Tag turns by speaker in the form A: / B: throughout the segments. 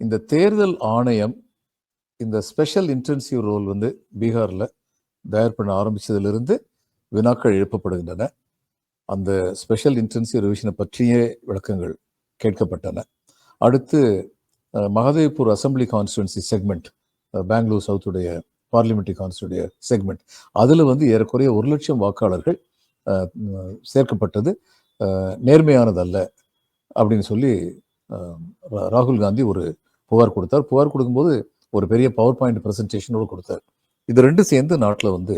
A: இந்த தேர்தல் ஆணையம் இந்த ஸ்பெஷல் இன்டென்சிவ் ரோல் வந்து பீகாரில் தயார் பண்ண ஆரம்பித்ததிலிருந்து வினாக்கள் எழுப்பப்படுகின்றன. அந்த ஸ்பெஷல் இன்டென்சிவ் ரிவிஷனை பற்றியே விளக்கங்கள் கேட்கப்பட்டன. அடுத்து Mahadevpur assembly assembly constituency segment Bangalore சவுத்துடைய parliamentary கான்ஸ்டுடைய செக்மெண்ட் அதில் வந்து ஏறக்குறைய ஒரு லட்சம் வாக்காளர்கள் சேர்க்கப்பட்டது நேர்மையானதல்ல அப்படின்னு சொல்லி ரா- ராகுல் காந்தி ஒரு புகார் கொடுத்தார். புகார் கொடுக்கும்போது ஒரு பெரிய பவர் பாயிண்ட் ப்ரெசன்டேஷனோடு கொடுத்தார். இது ரெண்டும் சேர்ந்து நாட்டில் வந்து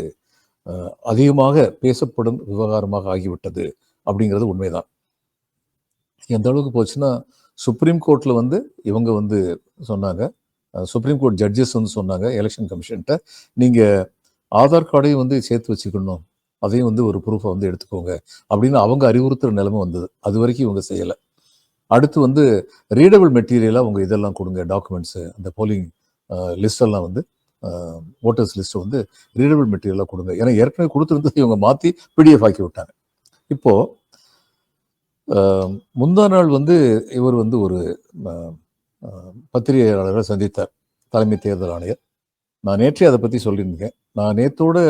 A: அதிகமாக பேசப்படும் விவகாரமாக ஆகிவிட்டது அப்படிங்கிறது உண்மைதான். எந்த அளவுக்கு போச்சுன்னா சுப்ரீம் கோர்ட்டில் வந்து இவங்க வந்து சொன்னாங்க. சுப்ரீம் கோர்ட் ஜட்ஜஸ் வந்து சொன்னாங்க எலெக்ஷன் கமிஷன்ட்ட நீங்கள் ஆதார் கார்டையும் வந்து சேர்த்து வச்சுக்கணும். அதையும் வந்து ஒரு ப்ரூஃபை வந்து எடுத்துக்கோங்க அப்படின்னு அவங்க அறிவுறுத்துற நிலைமை வந்தது. அது வரைக்கும் இவங்க செய்யலை. அடுத்து வந்து ரீடபிள் மெட்டீரியலாக உங்க இதெல்லாம் கொடுங்க டாக்குமெண்ட்ஸு அந்த போலிங் லிஸ்ட் எல்லாம் வந்து ஓட்டர்ஸ் லிஸ்ட் வந்து ரீடபிள் மெட்டீரியலாக கொடுங்க. ஏன்னா ஏற்கனவே கொடுத்துருந்தது இவங்க மாற்றி பிடிஎஃப் ஆக்கி விட்டாங்க. இப்போ முந்தா நாள் வந்து இவர் வந்து ஒரு பத்திரிகையாளரை சந்தித்தார் தலைமை தேர்தல் ஆணையர். நான் நேற்றே அதை பற்றி சொல்லியிருந்தேன். நான் நேற்றோடு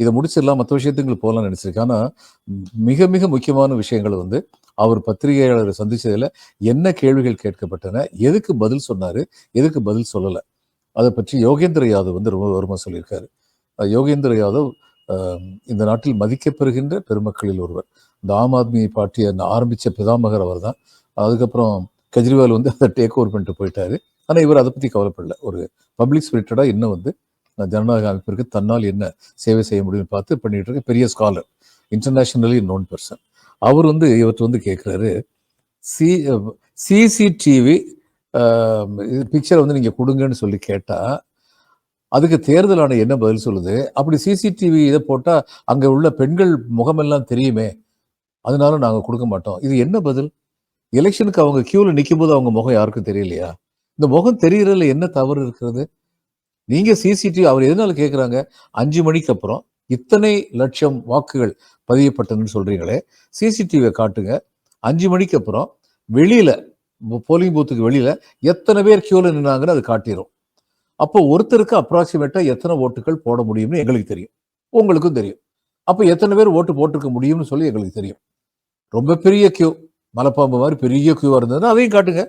A: இதை முடிச்சிடலாம் மற்ற விஷயத்துக்கு போகலாம்னு நினச்சிருக்கேன். ஆனால் மிக மிக முக்கியமான விஷயங்கள் வந்து அவர் பத்திரிகையாளரை சந்திச்சதுல என்ன கேள்விகள் கேட்கப்பட்டன? எதுக்கு பதில் சொன்னாரு? எதுக்கு பதில் சொல்லலை? அதை பற்றி யோகேந்திர யாதவ் வந்து ரொம்ப வருமா சொல்லியிருக்காரு. யோகேந்திர யாதவ் இந்த நாட்டில் மதிக்கப்பெறுகின்ற பெருமக்களில் ஒருவர். இந்த ஆம் ஆத்மி பார்ட்டியை ஆரம்பிச்ச பிதாமகர் அவர் தான் அதுக்கப்புறம் கெஜ்ரிவால் வந்து அதை டேக் ஓவர் பண்ணிட்டு போயிட்டாரு. ஆனால் இவர் அதை பற்றி கவலைப்படல. ஒரு பப்ளிக் ஸ்பிரிட்டடாக இன்னும் வந்து ஜனநாயக அமைப்பிற்கு தன்னால் என்ன சேவை செய்ய முடியும்னு பார்த்து பண்ணிட்டு இருக்க பெரிய ஸ்காலர் இன்டர்நேஷனலி நோன் பர்சன் அவர் வந்து இவற்றை வந்து கேட்குறாரு சி சிசிடிவி பிக்சரை வந்து நீங்கள் கொடுங்கன்னு சொல்லி கேட்டால் அதுக்கு தேர்தல் ஆணையம் என்ன பதில் சொல்லுது? அப்படி சிசிடிவி இதை போட்டால் அங்கே உள்ள பெண்கள் முகமெல்லாம் தெரியுமே அதனால நாங்கள் கொடுக்க மாட்டோம். இது என்ன பதில்? எலெக்ஷனுக்கு அவங்க கியூவில் நிற்கும்போது அவங்க முகம் யாருக்கும் தெரியலையா? இந்த முகம் தெரியறதுல என்ன தவறு இருக்கிறது? நீங்கள் சிசிடிவி அவர் எதனால கேட்குறாங்க அஞ்சு மணிக்கு அப்புறம் இத்தனை லட்சம் வாக்குகள் பதியப்பட்டதுன்னு சொல்றீங்களே சிசிடிவியை காட்டுங்க. அஞ்சு மணிக்கு அப்புறம் வெளியில போலிங் பூத்துக்கு வெளியில எத்தனை பேர் கியூல நின்னாங்கன்னு அது காட்டிடும் அப்போ ஒருத்தருக்கு அப்ராக்சிமேட்டா எத்தனை ஓட்டுகள் போட முடியும்னு எங்களுக்கு தெரியும். உங்களுக்கும் தெரியும். அப்போ எத்தனை பேர் ஓட்டு போட்டிருக்க முடியும்னு சொல்லி எங்களுக்கு தெரியும். ரொம்ப பெரிய கியூ மலைப்பாம்பு மாதிரி பெரிய கியூவா இருந்ததுன்னா அதையும் காட்டுங்க.